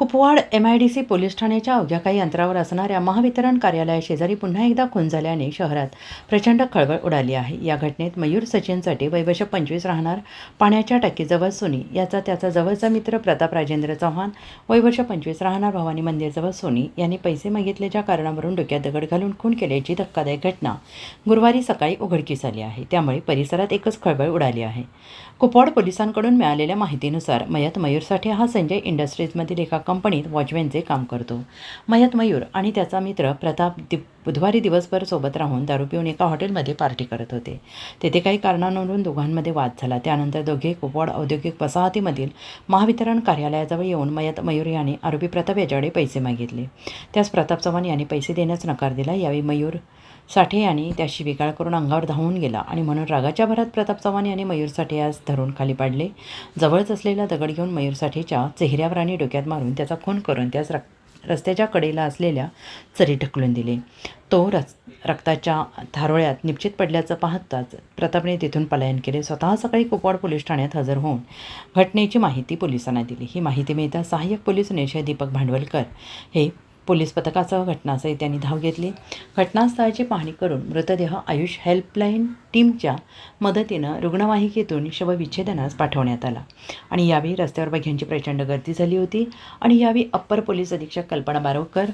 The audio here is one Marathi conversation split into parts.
Kupwad M I D C police ठाण्याच्या अवघ्या काही अंतरावर असणाऱ्या महावितरण कार्यालयाशेजारी पुन्हा एकदा खून झाल्याने शहरात प्रचंड खळबळ उडाली आहे. या घटनेत मयूर सचिनसाठी वैवर्ष पंचवीस राहणार पाण्याच्या टाकीजवळ सोनी याचा त्याचा जवळचा मित्र प्रताप राजेंद्र चव्हाण वैवश पंचवीस राहणार भवानी मंदिरजवळ सोनी यांनी पैसे मागितल्याच्या कारणावरून डोक्यात दगड घालून खून केल्याची धक्कादायक घटना गुरुवारी सकाळी उघडकीस आली आहे. त्यामुळे परिसरात एकच खळबळ उडाली आहे. कुपवाड पोलिसांकडून मिळालेल्या माहितीनुसार मयत मयूरसाठी हा संजय इंडस्ट्रीजमधील एका कंपनीत वॉचमॅनचे काम करतो. मयत मयूर आणि त्याचा मित्र प्रताप दिप बुधवारी दिवसभर सोबत राहून दारू पिऊन एका हॉटेलमध्ये पार्टी करत होते. तेथे काही कारणांवरून दोघांमध्ये वाद झाला. त्यानंतर दोघे कुपवाड औद्योगिक वसाहतीमधील महावितरण कार्यालयाजवळ येऊन मयत मयूर याने आरोपी प्रताप याच्याकडे पैसे मागितले. त्यास प्रताप चव्हाण यांनी पैसे देण्यास नकार दिला. यावेळी मयूर साठे यांनी त्याशी विकाळ करून अंगावर धावून गेला आणि म्हणून रागाच्या भरात प्रताप चव्हाण यांनी मयूर साठे यास धरून खाली पाडले. जवळच असलेला दगड घेऊन मयूर साठेच्या चेहऱ्यावर आणि डोक्यात मारून त्याचा खून करून त्यास रक्त रस्त्याच्या कडेला असलेल्या चरी ढकलून दिले. तो रस रक्ताच्या थारोळ्यात निश्चित पडल्याचं पाहताच प्रतापने तिथून पलायन केले. स्वतः सकाळी कुपवाड पोलीस ठाण्यात हजर होऊन घटनेची माहिती पोलिसांना दिली. ही माहिती मिळता सहाय्यक पोलीस निरीक्षक दीपक भांडवलकर हे पोलीस पथकासह घटनास्थळी त्यांनी धाव घेतली. घटनास्थळाची पाहणी करून मृतदेह आयुष हेल्पलाईन टीमच्या मदतीनं रुग्णवाहिकेतून शवविच्छेदनास पाठवण्यात आला. आणि यावेळी रस्त्यावर बघ्यांची प्रचंड गर्दी झाली होती. आणि यावेळी अप्पर पोलीस अधीक्षक कल्पना बारोकर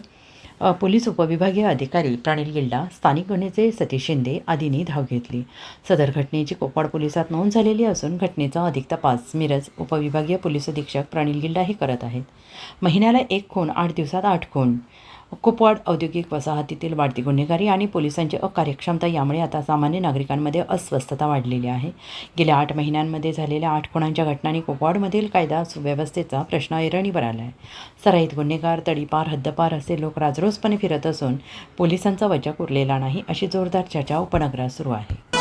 पोलीस उपविभागीय अधिकारी प्राणिल गिल्डा स्थानिक गणेचे सतीश शिंदे आदींनी धाव घेतली. सदर घटनेची कोपाड पोलिसात नोंद झालेली असून घटनेचा अधिक तपास मिरज उपविभागीय पोलीस अधीक्षक प्राणिल गिल्डा हे करत आहेत. महिन्याला एक खून आठ दिवसात आठ खून. कुपवाड औद्योगिक वसाहतीतील वाढती गुन्हेगारी आणि पोलिसांची अकार्यक्षमता यामुळे आता सामान्य नागरिकांमध्ये अस्वस्थता वाढलेली आहे. गेल्या आठ महिन्यांमध्ये झालेल्या आठ खुणांच्या घटनांनी कुपवाडमधील कायदा सुव्यवस्थेचा प्रश्न ऐरणीवर आला आहे सराईत गुन्हेगार तडीपार हद्दपार असे लोक राजरोसपणे फिरत असून पोलिसांचा वजा उरलेला नाही अशी जोरदार चर्चा उपनगरात सुरू आहे.